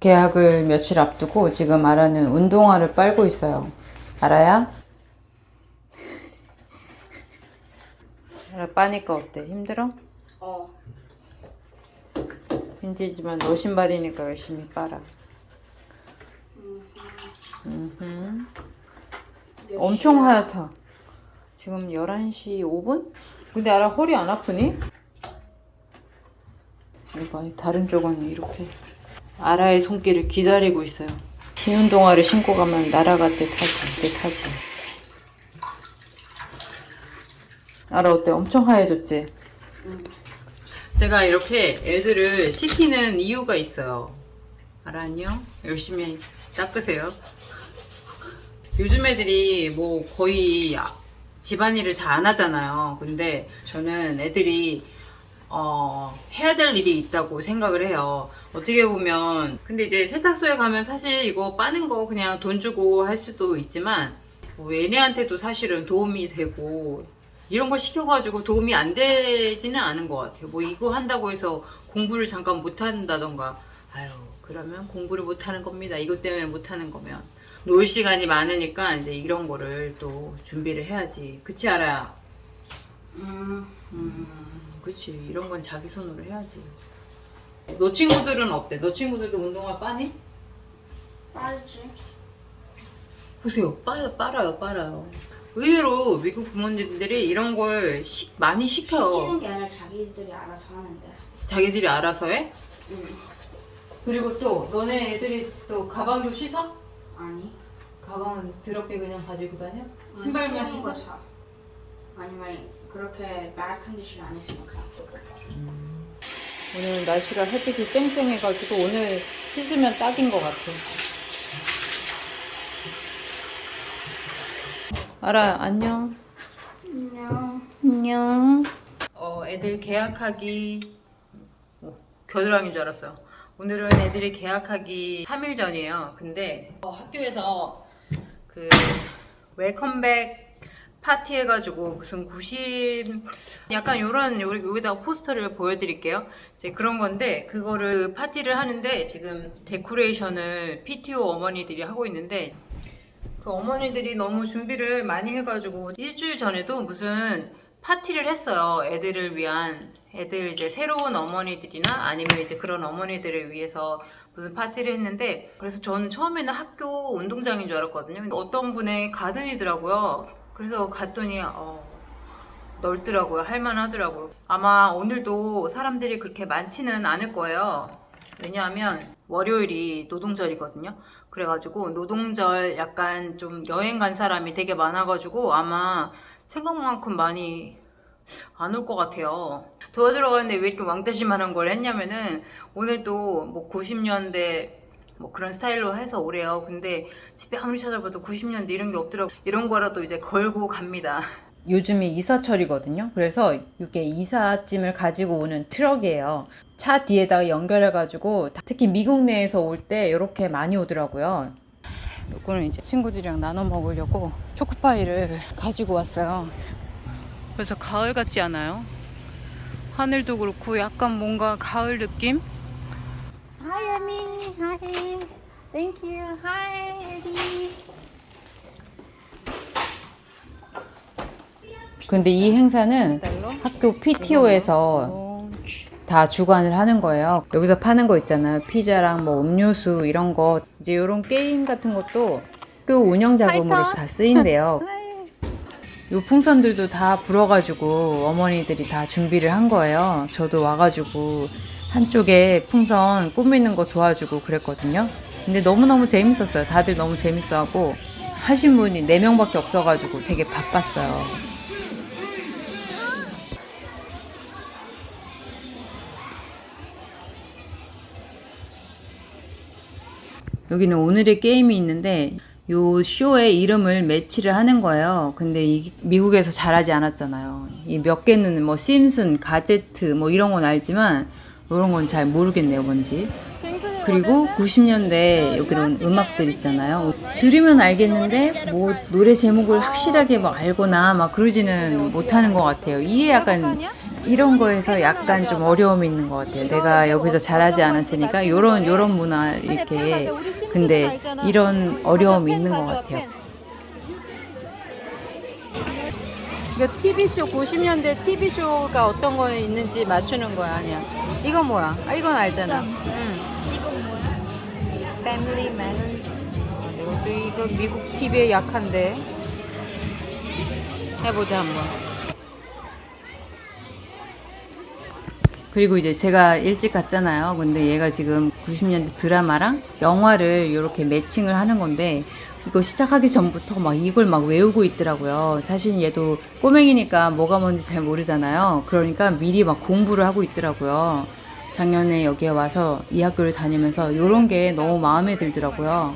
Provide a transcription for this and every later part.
계약을 며칠 앞두고 지금 아라는 운동화를 빨고 있어요. 아라야? 아라 빠니까 어때? 힘들어? 어. 힘들지만 너 신발이니까 열심히 빨아. 음흠. 엄청 하얗다. 지금 11시 5분? 근데 아라 허리 안 아프니? 이거 다른 쪽은 이렇게 아라의 손길을 기다리고 있어요. 흰 운동화를 신고 가면 날아갈 듯 하지, 듯 하지. 아라 어때? 엄청 하얘졌지? 제가 이렇게 애들을 시키는 이유가 있어요. 아라 안녕? 열심히 닦으세요. 요즘 애들이 뭐 거의 아- 집안일을 잘 안 하잖아요. 근데 저는 애들이 어, 해야 될 일이 있다고 생각을 해요. 어떻게 보면 근데 이제 세탁소에 가면 사실 이거 빠는 거 그냥 돈 주고 할 수도 있지만 뭐 얘네한테도 사실은 도움이 되고 이런 거 시켜가지고 도움이 안 되지는 않은 것 같아요. 뭐 이거 한다고 해서 공부를 잠깐 못 한다던가 아유 그러면 공부를 못 하는 겁니다. 이것 때문에 못 하는 거면 놀 시간이 많으니까 이제 이런 거를 또 준비를 해야지. 그치 알아야? 음. 음, 그치. 이런 건 자기 손으로 해야지. 너 친구들은 어때? 너 친구들도 운동화 빠니? 빨지. 보세요. 빨, 빨아요, 빨아요. 의외로 미국 부모님들이 이런 걸 시- 많이 시켜. 시키는 게 아니라 자기들이 알아서 하는데. 자기들이 알아서 해? 응. 그리고 또 너네 애들이 또 가방도 씻어? 아니. 가방은 더럽게 그냥 가지고 다녀? 신발만 씻어? 사. 아니면 그렇게 bad 컨디션 안 있으면 그냥 쓰고. 오늘 날씨가 햇빛이 쨍쨍해가지고 오늘 씻으면 딱인 것 같아. 알아, 안녕. 안녕. 안녕. 어, 애들 계약하기 어, 겨드랑이인 줄 알았어요. 오늘은 애들이 계약하기 3일 전이에요. 근데 어, 학교에서 그 웰컴백 파티 해가지고 무슨 90 약간 요런 여기 여기다가 포스터를 보여드릴게요. 이제 그런 건데 그거를 파티를 하는데 지금 데코레이션을 PTO 어머니들이 하고 있는데 그 어머니들이 너무 준비를 많이 해가지고 일주일 전에도 무슨 파티를 했어요. 애들을 위한 애들 이제 새로운 어머니들이나 아니면 이제 그런 어머니들을 위해서 무슨 파티를 했는데 그래서 저는 처음에는 학교 운동장인 줄 알았거든요. 근데 어떤 분의 가든이더라고요. 그래서 갔더니 어, 넓더라고요. 할만하더라고요. 아마 오늘도 사람들이 그렇게 많지는 않을 거예요. 왜냐하면 월요일이 노동절이거든요. 그래가지고 노동절 약간 좀 여행 간 사람이 되게 많아가지고 아마 생각만큼 많이 안 올 것 같아요. 도와주러 가는데 왜 이렇게 왕따심만한 걸 했냐면은 오늘도 뭐 90년대 뭐 그런 스타일로 해서 오래요. 근데 집에 아무리 찾아봐도 90년대 이런 게 없더라고. 이런 거라도 이제 걸고 갑니다. 요즘이 이사철이거든요. 그래서 이게 이삿짐을 가지고 오는 트럭이에요. 차 뒤에다가 연결해가지고 특히 미국 내에서 올 때 이렇게 많이 오더라고요. 이거는 이제 친구들이랑 나눠 먹으려고 초코파이를 가지고 왔어요. 그래서 가을 같지 않아요? 하늘도 그렇고 약간 뭔가 가을 느낌? Hi, Amy. Hi. Thank you. Hi, Eddie. 근데 이 행사는 학교 PTO에서 다 주관을 하는 거예요. 여기서 파는 거 있잖아요. 피자랑 뭐 음료수 이런 거 이제 이런 게임 같은 것도 학교 운영 자금으로 다 쓰인대요. 요 풍선들도 다 불어가지고 어머니들이 다 준비를 한 거예요. 저도 와가지고 한쪽에 풍선 꾸미는 거 도와주고 그랬거든요. 근데 너무너무 재밌었어요. 다들 너무 재밌어하고 하신 분이 4명밖에 없어가지고 되게 바빴어요. 여기는 오늘의 게임이 있는데 요 쇼의 이름을 매치를 하는 거예요. 근데 이 미국에서 잘하지 않았잖아요. 이 몇 개는 뭐 심슨, 가제트 뭐 이런 건 알지만 이런 건 잘 모르겠네요, 뭔지. 그리고 90년대 여기는 음악들 있잖아요. 들으면 알겠는데 뭐 노래 제목을 확실하게 막 알거나 막 그러지는 못하는 것 같아요. 이게 약간 이런 거에서 약간 좀 어려움이 있는 것 같아요. 내가 여기서 잘하지 않았으니까 요런 요런 문화 이렇게 근데 이런 어려움이 있는 것 같아요. 이거 TV쇼 90년대 TV쇼가 어떤 거 있는지 맞추는 거야 아니야? 이건 뭐야? 아 이건 알잖아. 응. 이건 뭐야? 패밀리 맨. 이것도 이거 미국 TV에 약한데. 해보자 한번. 그리고 이제 제가 일찍 갔잖아요. 근데 얘가 지금 90년대 드라마랑 영화를 이렇게 매칭을 하는 건데 이거 시작하기 전부터 막 이걸 막 외우고 있더라고요. 사실 얘도 꼬맹이니까 뭐가 뭔지 잘 모르잖아요. 그러니까 미리 막 공부를 하고 있더라고요. 작년에 여기에 와서 이 학교를 다니면서 이런 게 너무 마음에 들더라고요.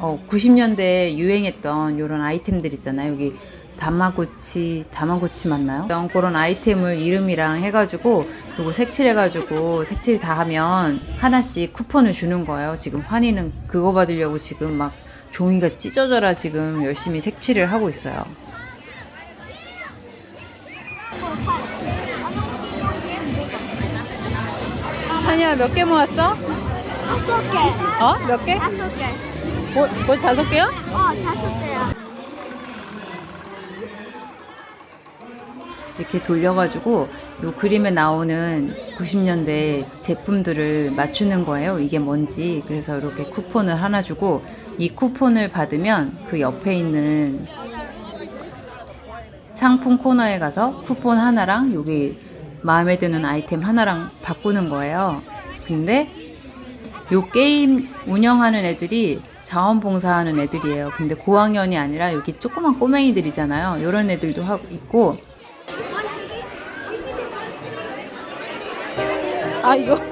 어, 90년대에 유행했던 이런 아이템들 있잖아요. 여기 다마고치, 다마고치 맞나요? 그런 아이템을 이름이랑 해가지고 요거 색칠해가지고 색칠 다 하면 하나씩 쿠폰을 주는 거예요. 지금 환희는 그거 받으려고 지금 막 종이가 찢어져라 지금 열심히 색칠을 하고 있어요. 한이야 몇 개 모았어? 다섯 개. 어? 몇 개? 다섯 개. 뭐, 뭐 다섯 개요? 어, 다섯 개야. 이렇게 돌려가지고 요 그림에 나오는 90년대 제품들을 맞추는 거예요. 이게 뭔지. 그래서 이렇게 쿠폰을 하나 주고 이 쿠폰을 받으면 그 옆에 있는 상품 코너에 가서 쿠폰 하나랑 여기 마음에 드는 아이템 하나랑 바꾸는 거예요. 근데 요 게임 운영하는 애들이 자원봉사하는 애들이에요. 근데 고학년이 아니라 여기 조그만 꼬맹이들이잖아요. 이런 애들도 하고 있고 아 이거.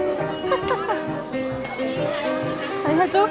아니 해줘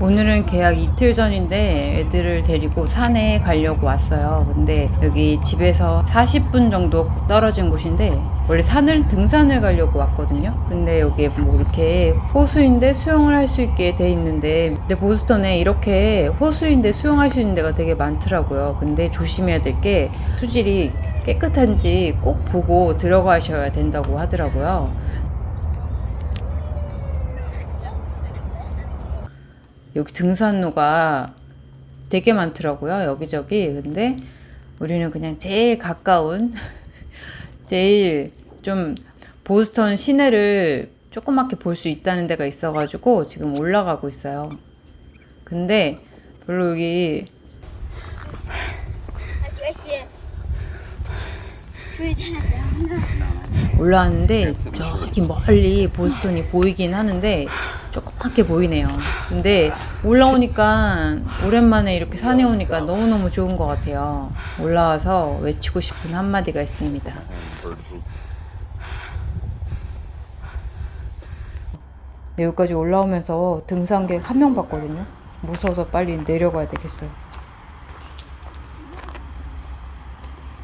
오늘은 계약 이틀 전인데 애들을 데리고 산에 가려고 왔어요. 근데 여기 집에서 40분 정도 떨어진 곳인데 원래 산을 등산을 가려고 왔거든요. 근데 여기 뭐 이렇게 호수인데 수영을 할 수 있게 돼 있는데 근데 보스턴에 이렇게 호수인데 수영할 수 있는 데가 되게 많더라고요. 근데 조심해야 될 게 수질이 깨끗한지 꼭 보고 들어가셔야 된다고 하더라고요. 여기 등산로가 되게 많더라고요. 여기저기. 근데 우리는 그냥 제일 가까운, 제일 좀 보스턴 시내를 조그맣게 볼 수 있다는 데가 있어가지고 지금 올라가고 있어요. 근데 별로 여기 올라왔는데 저기 멀리 보스턴이 보이긴 하는데 조그맣게 보이네요. 근데 올라오니까 오랜만에 이렇게 산에 오니까 너무너무 좋은 것 같아요. 올라와서 외치고 싶은 한마디가 있습니다. 여기까지 올라오면서 등산객 한 명 봤거든요. 무서워서 빨리 내려가야 되겠어요.